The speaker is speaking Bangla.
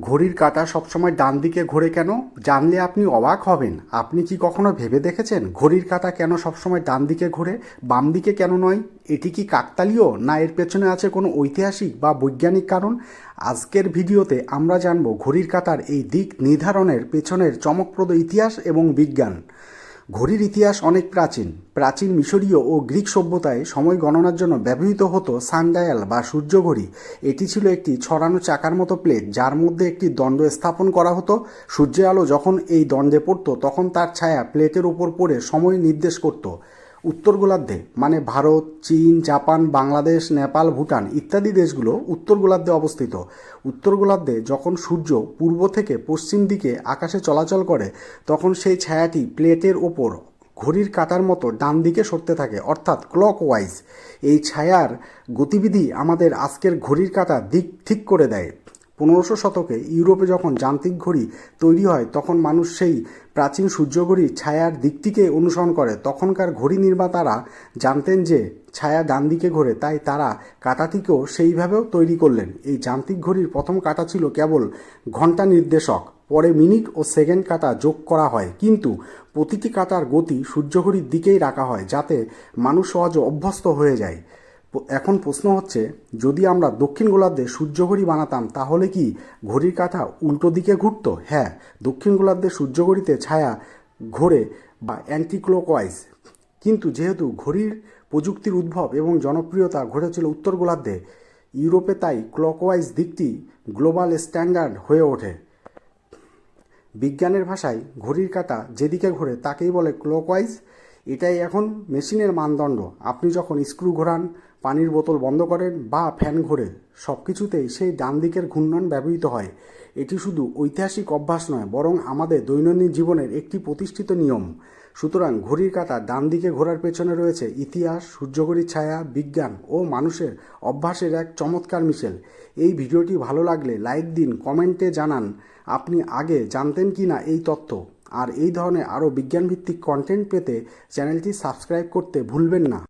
ঘড়ির কাঁটা সবসময় ডান দিকে ঘোরে কেন? জানলে আপনি অবাক হবেন। আপনি কি কখনো ভেবে দেখেছেন ঘড়ির কাঁটা কেন সবসময় ডান দিকে ঘোরে, বাম দিকে কেন নয়? এটি কি কাকতালীয়, না এর পেছনে আছে কোনো ঐতিহাসিক বা বৈজ্ঞানিক কারণ? আজকের ভিডিওতে আমরা জানব ঘড়ির কাঁটার এই দিক নির্ধারণের পেছনের চমকপ্রদ ইতিহাস এবং বিজ্ঞান। ঘড়ির ইতিহাস অনেক প্রাচীন। প্রাচীন মিশরীয় ও গ্রিক সভ্যতায় সময় গণনার জন্য ব্যবহৃত হতো সানডায়াল বা সূর্য ঘড়ি। এটি ছিল একটি ছড়ানো চাকার মতো প্লেট, যার মধ্যে একটি দণ্ড স্থাপন করা হতো। সূর্যের আলো যখন এই দণ্ডে পড়তো, তখন তার ছায়া প্লেটের উপর পড়ে সময় নির্দেশ করত। উত্তর গোলার্ধে মানে ভারত, চীন, জাপান, বাংলাদেশ, নেপাল, ভুটান ইত্যাদি দেশগুলো উত্তর গোলার্ধে অবস্থিত। উত্তর গোলার্ধে যখন সূর্য পূর্ব থেকে পশ্চিম দিকে আকাশে চলাচল করে, তখন সেই ছায়াটি প্লেটের ওপর ঘড়ির কাঁটার মতো ডান দিকে সরতে থাকে, অর্থাৎ ক্লক ওয়াইজ এই ছায়ার গতিবিধি আমাদের আজকের ঘড়ির কাঁটা দিক ঠিক করে দেয়। পনেরোশো শতকে ইউরোপে যখন যান্ত্রিক ঘড়ি তৈরি হয়, তখন মানুষ সেই প্রাচীন সূর্যঘড়ির ছায়ার দিকটিকে অনুসরণ করে। তখনকার ঘড়ি নির্মাতারা জানতেন যে ছায়া ডান দিকে ঘোরে, তাই তারা কাঁটাটিকেও সেইভাবেও তৈরি করলেন। এই যান্ত্রিক ঘড়ির প্রথম কাঁটা ছিল কেবল ঘণ্টা নির্দেশক, পরে মিনিট ও সেকেন্ড কাঁটা যোগ করা হয়। কিন্তু প্রতিটি কাঁটার গতি সূর্যঘড়ির দিকেই রাখা হয়, যাতে মানুষ সহজে অভ্যস্ত হয়ে যায়। এখন প্রশ্ন হচ্ছে, যদি আমরা দক্ষিণ গোলার্ধে সূর্যঘড়ি বানাতাম, তাহলে কি ঘড়ির কাঁথা উল্টো দিকে ঘুরত? হ্যাঁ দক্ষিণ গোলার্ধে সূর্যঘড়িতে ছায়া ঘোরে বা অ্যান্টিক্লোকওয়াইজ কিন্তু যেহেতু ঘড়ির প্রযুক্তির উদ্ভব এবং জনপ্রিয়তা ঘটেছিল উত্তর গোলার্ধে, ইউরোপে তাই ক্লকওয়াইজ দিকটি গ্লোবাল স্ট্যান্ডার্ড হয়ে ওঠে। বিজ্ঞানের ভাষায় ঘড়ির কাঁটা যেদিকে ঘোরে তাকেই বলে ক্লকওয়াইজ এটাই এখন মেশিনের মানদণ্ড। আপনি যখন স্ক্রু ঘোরান পানির বোতল বন্ধ করেন বা ফ্যান ঘোরে। সব কিছুতেই সেই ডান দিকের ঘূর্ণন ব্যবহৃত হয়। এটি শুধু ঐতিহাসিক অভ্যাস নয়, বরং আমাদের দৈনন্দিন জীবনের একটি প্রতিষ্ঠিত নিয়ম। সুতরাং ঘড়ির কাঁটা ডান দিকে ঘোরার পেছনে রয়েছে ইতিহাস, সূর্যঘড়ির ছায়া, বিজ্ঞান ও মানুষের অভ্যাসের এক চমৎকার মিশেল। এই ভিডিওটি ভালো লাগলে লাইক দিন, কমেন্টে জানান আপনি আগে জানতেন কি না এই তথ্য। আর এই ধরনের আরও বিজ্ঞানভিত্তিক কন্টেন্ট পেতে চ্যানেলটি সাবস্ক্রাইব করতে ভুলবেন না।